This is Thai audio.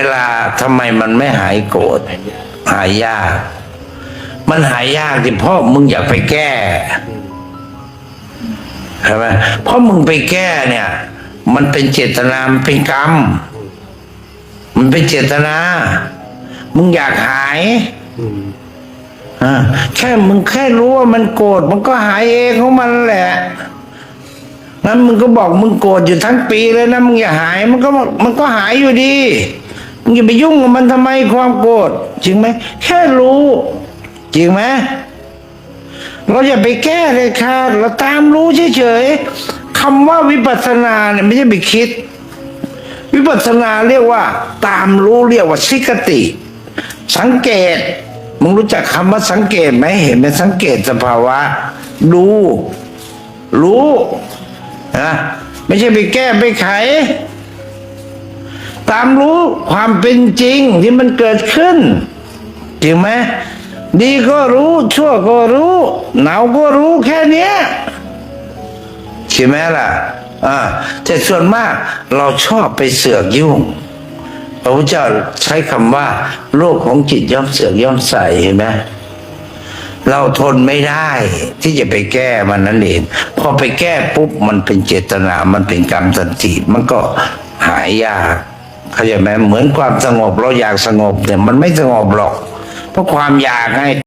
เวลาทำไมมันไม่หายโกรธหายยาก มันหายยากที่พราะมึงอยากไปแก้ใช่ไหมเพราะมึงไปแก้เนี่ย มันเป็นเจตนามันเป็นกรรม มันเป็นเจตนา มึงอยากหายอแค่มึงแค่รู้ว่ามันโกรธมันก็หายเองของมันแหละงั้นมึงก็บอกมึงโกรธอยู่ทั้งปีเลยนะมึงอย่าหาย มันก็มันก็หายอยู่ดี มึงอย่าไปยุ่งกับมันทำไมความโกรธจริงไหมแค่รู้ จริงไหมเราอย่าไปแก้เลยค่ะเราตามรู้เฉยๆคำว่าวิปัสสนาเนี่ยไม่ใช่ไปคิด วิปัสสนาเรียกว่า ตามรู้เรียกว่าสิกติ สังเกตมึงรู้จักคำว่าสังเกตไหมเห็นไหมสังเกตสภาวะ ดู รู้นะไม่ใช่ไปแก้ไปไข ตามรู้ความเป็นจริงที่มันเกิดขึ้น จริงไหมดีก็รู้ ชั่วก็รู้หนาวก็รู้แค่เนี้ยใช่ไหมล่ะอ่าแต่ส่วนมากเราชอบไปเสือกยุ่งพระพุทธเจ้าใช้คำว่า โลกของจิตย่อมเสือกย่อมใส่เห็นไหมเราทนไม่ได้ที่จะไปแก้มันนั่นเองพอไปแก้ปุ๊บมันเป็นเจตนา มันเป็นกรรมทันทีมันก็หายยาก เข้าใจไหมเหมือนความสงบเราอยากสงบเนี่ยมันไม่สงบหรอก เพราะความอยากไง